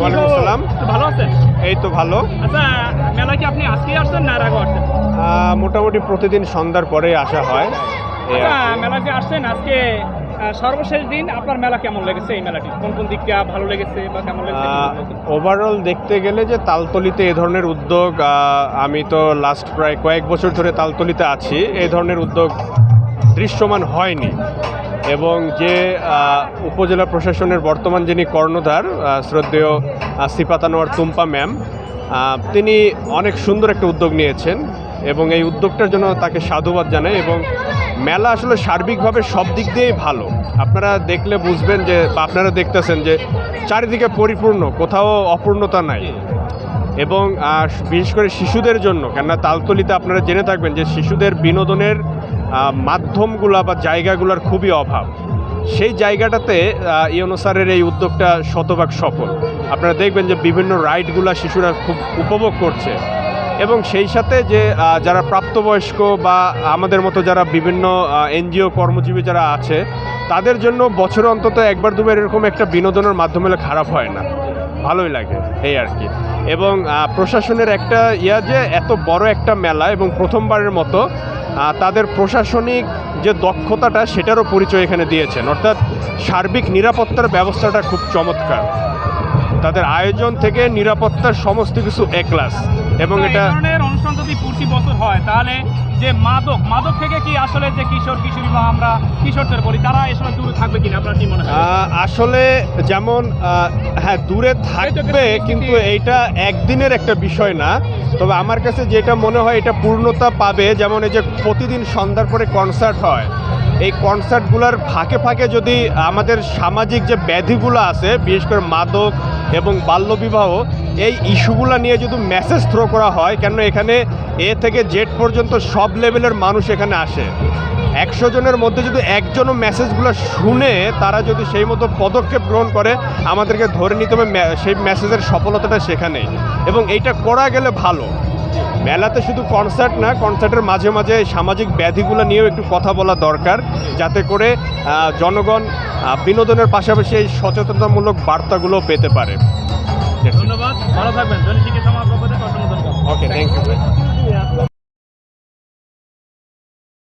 ওয়ালাইকুম আসসালাম। ভালো আছেন? এই তো ভালো। আচ্ছা মেলা কি আপনি আজকেই আসছেন না আগে আসছেন? মোটামুটি প্রতিদিন সন্ধ্যার পরে আসা হয়। আচ্ছা মেলা যে আসছেন আজকে সর্বশেষ দিন আপনার মেলা কেমন লেগেছে এই মেলাটি? কোন কোন দিকটা ভালো লেগেছে বা কেমন লেগেছে ওভারঅল দেখতে গেলে যে তালতলিতে এ ধরনের উদ্যোগ আমি তো লাস্ট প্রায় কয়েক বছর ধরে তালতলিতে আছি এই ধরনের উদ্যোগ দৃশ্যমান হয়নি। এবং যে উপজেলা প্রশাসনের বর্তমান যিনি কর্ণধার শ্রদ্ধেয় সিপাতানোয়ার তুম্পা ম্যাম তিনি অনেক সুন্দর একটা উদ্যোগ নিয়েছেন এবং এই উদ্যোগটার জন্য তাকে সাধুবাদ জানাই এবং মেলা আসলে সার্বিকভাবে সব দিক দিয়েই ভালো। আপনারা দেখলে বুঝবেন যে আপনারা দেখতেছেন যে, চারিদিকে পরিপূর্ণ, কোথাও অপূর্ণতা নাই। এবং বিশেষ করে শিশুদের জন্য, কেননা তালতলিতে আপনারা জেনে থাকবেন যে শিশুদের বিনোদনের মাধ্যমগুলা বা জায়গাগুলোর খুবই অভাব। সেই জায়গাটাতে ইয়নো স্যারের এই উদ্যোগটা শতভাগ সফল। আপনারা দেখবেন যে বিভিন্ন রাইডগুলা শিশুরা খুব উপভোগ করছে। এবং সেই সাথে যে যারা প্রাপ্তবয়স্ক বা আমাদের মতো যারা বিভিন্ন এনজিও কর্মজীবী যারা আছে, তাদের জন্য বছরে অন্তত একবার দুবার এরকম একটা বিনোদনের মাধ্যম খারাপ হয় না। ভালোই লাগে এই আর কি। এবং প্রশাসনের একটা ইয়া যে এত বড় একটা মেলা এবং প্রথমবারের মতো তাদের প্রশাসনিক যে দক্ষতাটা সেটারও পরিচয় এখানে দিয়েছেন। অর্থাৎ সার্বিক নিরাপত্তার ব্যবস্থাটা খুব চমৎকার। তাদের আয়োজন থেকে নিরাপত্তার সমস্ত কিছু এ ক্লাস এবং এটা অনুষ্ঠান যদি প্রতি বছর হয় তাহলে যে মাদক মাদক থেকে কি আসলে যে কিশোর কিশোরী বা আমরা কিশোরদের বলি তারা এসব দূরে থাকবে কিনা? আপনার কি মনে হয়? আসলে যেমন হ্যাঁ দূরে থাকবে কিন্তু এইটা একদিনের একটা বিষয় না। তবে আমার কাছে যেটা মনে হয় এটা পূর্ণতা পাবে। যেমন এই যে প্রতিদিন সন্ধ্যার পরে কনসার্ট হয় এই কনসার্টগুলোর ফাঁকে ফাঁকে যদি আমাদের সামাজিক যে ব্যাধিগুলো আছে বিশেষ করে মাদক এবং বাল্যবিবাহ এই ইস্যুগুলো নিয়ে যদি মেসেজ থ্রো করা হয় কেন এখানে এ থেকে জেড পর্যন্ত সব লেভেলের মানুষ এখানে আসে। একশো জনের মধ্যে যদি একজনও মেসেজগুলো শুনে তারা যদি সেই মতো পদক্ষেপ গ্রহণ করে আমাদেরকে ধরে নিতে হবে সেই মেসেজের সফলতাটা সেখানেই। এবং এইটা করা গেলে ভালো। মেলাতে শুধু কনসার্ট না কনসার্টের মাঝে মাঝে সামাজিক ব্যাধিগুলো নিয়েও একটু কথা বলা দরকার যাতে করে জনগণ বিনোদনের পাশাপাশি এই সচেতনতামূলক বার্তাগুলো পেতে পারে। ধন্যবাদ ভালো থাকবেন। Okay thank you